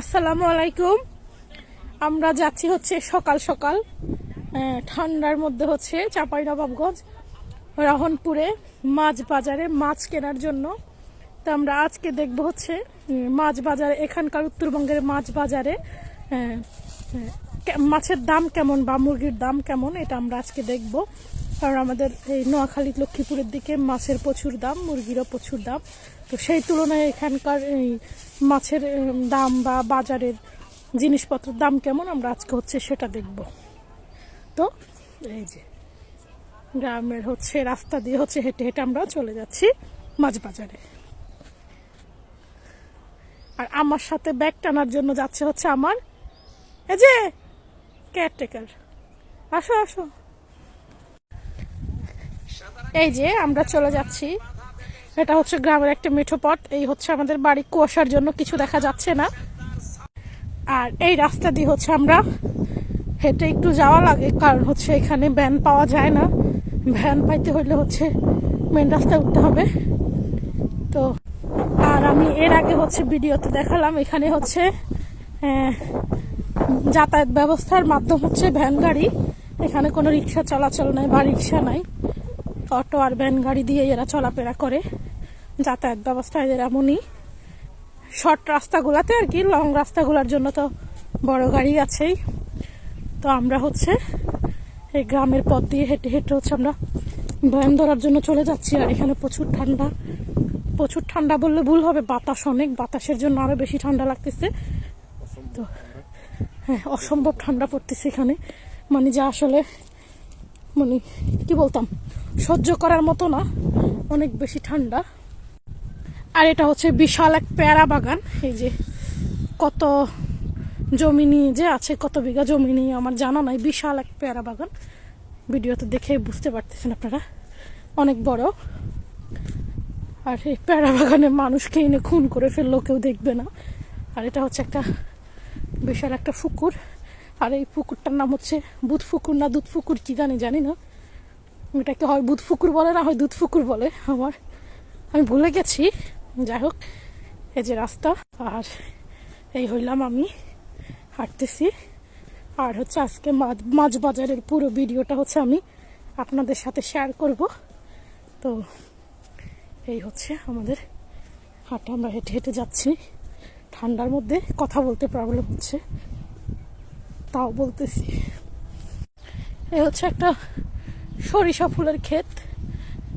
আসসালামু আলাইকুম। আমরা যাচ্ছি হচ্ছে সকাল সকাল ঠান্ডার মধ্যে হচ্ছে চাঁপাইনবাবগঞ্জ, রহনপুরে মাছ বাজারে মাছ কেনার জন্য। তো আমরা আজকে দেখব হচ্ছে মাছ বাজারে, এখানকার উত্তরবঙ্গের মাছ বাজারে মাছের দাম কেমন বা মুরগির দাম কেমন, এটা আমরা আজকে দেখব। কারণ আমাদের এই নোয়াখালী লক্ষ্মীপুরের দিকে মাছের প্রচুর দাম, মুরগিরও প্রচুর দাম। তো সেই তুলনায় এখানকার এই মাছের দাম বা বাজারের জিনিসপত্রের দাম কেমন? আমরা আজকে হচ্ছে সেটা দেখব। তো এই যে, গ্রামের হচ্ছে রাস্তা দিয়ে হচ্ছে হেঁটে হেঁটে আমরা চলে যাচ্ছি মাছ বাজারে আর আমার সাথে ব্যাগ টানার জন্য যাচ্ছে হচ্ছে আমার, এই যে কেয়ারটেকার আসো আসো। এই যে, আমরা চলে যাচ্ছি এটা হচ্ছে গ্রামের একটা মিঠো পথ। এই হচ্ছে আমাদের বাড়ি। কুয়াশার জন্য কিছু দেখা যাচ্ছে না। আর এই রাস্তা দিয়ে হচ্ছে আমরা হেঁটে একটু যাওয়া লাগে, কারণ হচ্ছে এখানে ভ্যান পাওয়া যায় না। ভ্যান পাইতে হইলে হচ্ছে মেন রাস্তায় উঠতে হবে। তো, আর আমি এর আগে হচ্ছে ভিডিওতে দেখালাম, এখানে হচ্ছে যাতায়াত ব্যবস্থার মাধ্যম হচ্ছে ভ্যান গাড়ি। এখানে কোনো রিক্সা চলাচল নাই বা রিক্সা নাই। অটো আর ভ্যান গাড়ি দিয়ে এরা চলাফেরা করে। যাতায়াত ব্যবস্থা এদের এমনই। শর্ট রাস্তাগুলোতে আর কি, লং রাস্তাগুলোর জন্য তো বড় গাড়ি আছেই। তো আমরা হচ্ছে এই গ্রামের পথ দিয়ে হেঁটে হেঁটে হচ্ছে আমরা ভ্যান ধরার জন্য চলে যাচ্ছি। আর এখানে প্রচুর ঠান্ডা। প্রচুর ঠান্ডা বললে ভুল হবে, বাতাস অনেক, বাতাসের জন্য আরও বেশি ঠান্ডা লাগতেছে। তো হ্যাঁ অসম্ভব ঠান্ডা পড়তেছে এখানে। মানে যা আসলে মানে কি বলতাম? সহ্য করার মতো না, অনেক বেশি ঠান্ডা। আর এটা হচ্ছে বিশাল এক প্যারা বাগান। এই যে কত জমি নিয়ে যে আছে, কত বিঘা জমি নিয়ে আমার জানা নাই, বিশাল এক পেয়ারা বাগান। ভিডিওতে দেখে বুঝতে পারতেছেন আপনারা, অনেক বড়। আর এই পেয়ারা বাগানে মানুষকে এনে খুন করে ফেললেও কেউ দেখবে না। আর এটা হচ্ছে একটা বিশাল একটা পুকুর। আর এই পুকুরটার নাম হচ্ছে বুধ পুকুর না দুধ পুকুর কি জানি জানি না। এটাকে হয় বুধ পুকুর বলে না হয় দুধ পুকুর বলে আমার। আমি ভুলে গেছি। যাই হোক, এই যে রাস্তা, আর এই হইলাম আমি। হাঁটতেছি। আর হচ্ছে আজকে মাছ বাজারের পুরো ভিডিওটা হচ্ছে আমি আপনাদের সাথে শেয়ার করব। তো এই হচ্ছে আমাদের হাঁটা। আমরা হেঁটে হেঁটে যাচ্ছি। ঠান্ডার মধ্যে কথা বলতে প্রবলেম হচ্ছে। তাও বলতেছি। এই হচ্ছে একটা সরিষা ফুলের ক্ষেত।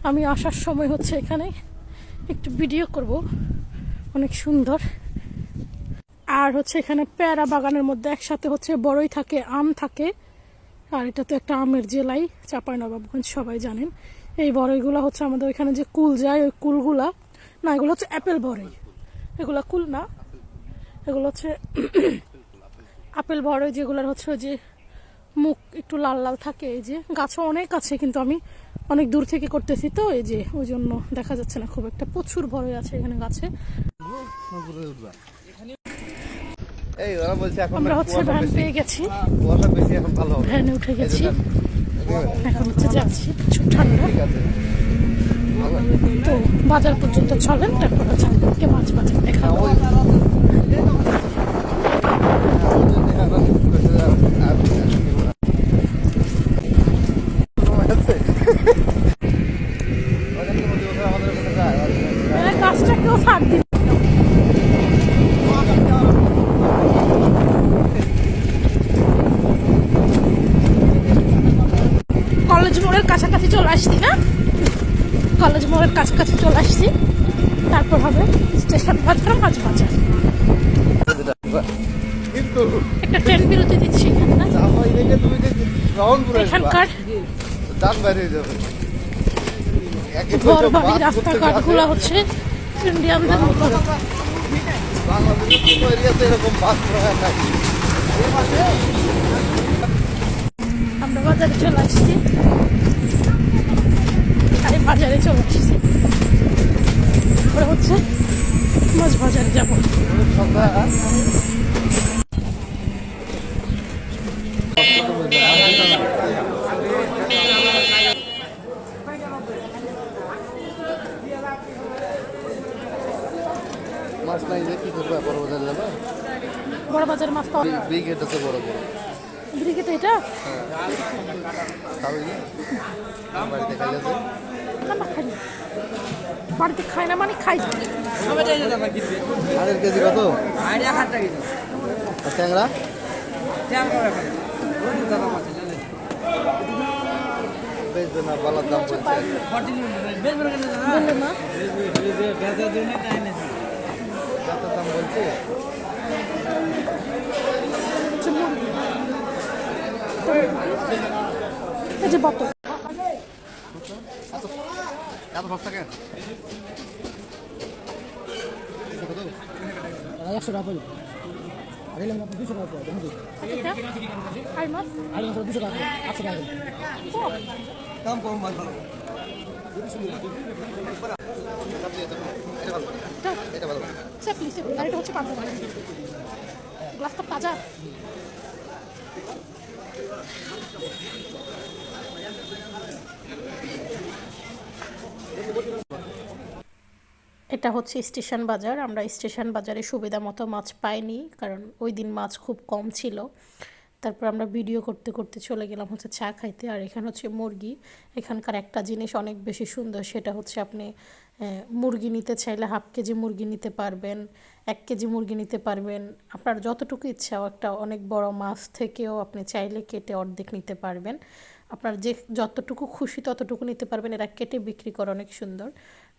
আমি আসার সময় হচ্ছে এখানে। একটু ভিডিও করব। অনেক সুন্দর। আর হচ্ছে এখানে পেয়ারা বাগানের মধ্যে একসাথে হচ্ছে বড়ই থাকে আম থাকে। আর এটা তো একটা আমের জেলাই চাপাই নবাবগঞ্জ সবাই জানেন। এই বড়ইগুলো হচ্ছে আমাদের ওইখানে যে কুল যায় ওই কুলগুলা না এগুলো হচ্ছে অ্যাপেল বড়ই। এগুলো কুল না এগুলো হচ্ছে আপেল বড়ই যেগুলোর হচ্ছে ওই যে মুখ একটু লাল লাল থাকে এই যে গাছও অনেক আছে কিন্তু আমি অনেক দূর থেকে করতেছি তো এই যে ওই জন্য দেখা যাচ্ছে না খুব একটা প্রচুর বড়ই আছে এখানে গাছে। আমরা হচ্ছে ভ্যান পেয়ে গেছি। হবে। ভ্যানে উঠে গেছি। এখন হচ্ছে যাচ্ছি প্রচুর ঠান্ডা। তো বাজার পর্যন্ত চলেন তারপর হচ্ছে মাছ বাজার দেখাবো ওই এরা কেউ দিল কলেজ মোড়ের কাছাকাছি চলে আসছি না কলেজ মোড়ের কাছাকাছি চলে আসছি। তারপর হবে স্টেশন বাজার মাছ বাজার একটা ট্রেন বিরতি দিচ্ছি এখানকার হয়ে? ঘর পয়সা বাড়ি বাস রাস্তাঘাট হচ্ছে ইন্ডিয়ানদের মতো আমরা বাজারে চলে আসছি। আরে বাজারে চলে আসছি। ওরা হচ্ছে মাছ বাজারে যাব। সন্ধ্যা মাছ নাই যে কি করবে পরবর্তী যাবে? বড় বাজারের মাছ পাওয়া ব্রিগেড আছে বড় বড়। ব্রিগেড এটা? খাবি বাড়িতে খাই আছে না না খাই। বাড়িতে খাই না মানে খাই। আড়ের কেজি কত? আর ট্যাংরা? বেচবে না বলার দাম বলছে বড় না। যে বোতল এত সস্তা কেন কত একশো টাকা পড়বে। আর এলাম আপনি দুশো টাকা পড়বে মাছ? আর এলাম দুশো টাকা আটশো টাকা দাম কম এটা ভালো। এটা হচ্ছে স্টেশন বাজার। আমরা স্টেশন বাজারে সুবিধা মতো মাছ পাইনি, কারণ ওই দিন মাছ খুব কম ছিল। তারপর আমরা ভিডিও করতে করতে চলে গেলাম হচ্ছে চা খাইতে। আর এখানে হচ্ছে মুরগি। এখানকার একটা জিনিস অনেক বেশি সুন্দর, সেটা হচ্ছে আপনি মুরগি নিতে চাইলে হাফ কেজি মুরগি নিতে পারবেন, এক কেজি মুরগি নিতে পারবেন। আপনার যতটুকু ইচ্ছা একটা অনেক বড় মাছ থেকেও আপনি চাইলে কেটে অর্ধেক নিতে পারবেন। আপনার যে যতটুকু খুশি ততটুকু নিতে পারবেন। এরা কেটে বিক্রি করে অনেক সুন্দর।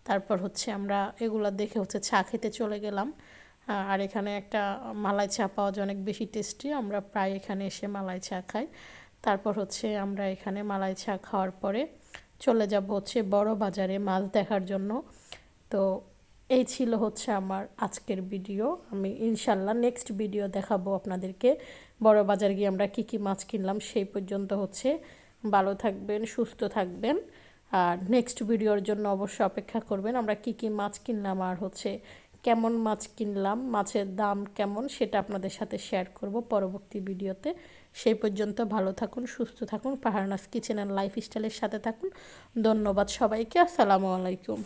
তারপর হচ্ছে আমরা এগুলো দেখে হচ্ছে চা খেতে চলে গেলাম। আর এখানে একটা মালাই চা পাওয়া যায়, অনেক বেশি টেস্টি। আমরা প্রায় এখানে এসে মালাই চা খাই। তারপর হচ্ছে আমরা এখানে মালাই চা খাওয়ার পরে চলে যাব হচ্ছে বড় বাজারে মাছ দেখার জন্য। তো এই ছিল হচ্ছে আমার আজকের ভিডিও। আমি ইনশাল্লাহ নেক্সট ভিডিও দেখাবো আপনাদেরকে। বড় বাজার গিয়ে আমরা কি কি মাছ কিনলাম সেই পর্যন্ত হচ্ছে ভালো থাকবেন, সুস্থ থাকবেন। আর নেক্সট ভিডিওর জন্য অবশ্যই অপেক্ষা করবেন আমরা কি কি মাছ কিনলাম আর হচ্ছে কেমন মাছ কিনলাম, মাছের দাম কেমন সেটা আপনাদের সাথে শেয়ার করব পরবর্তী ভিডিওতে। সেই পর্যন্ত ভালো থাকুন, সুস্থ থাকুন, পাহাড়নাস কিচেন অ্যান্ড লাইফস্টাইলের সাথে থাকুন। ধন্যবাদ সবাইকে, আসসালামু আলাইকুম।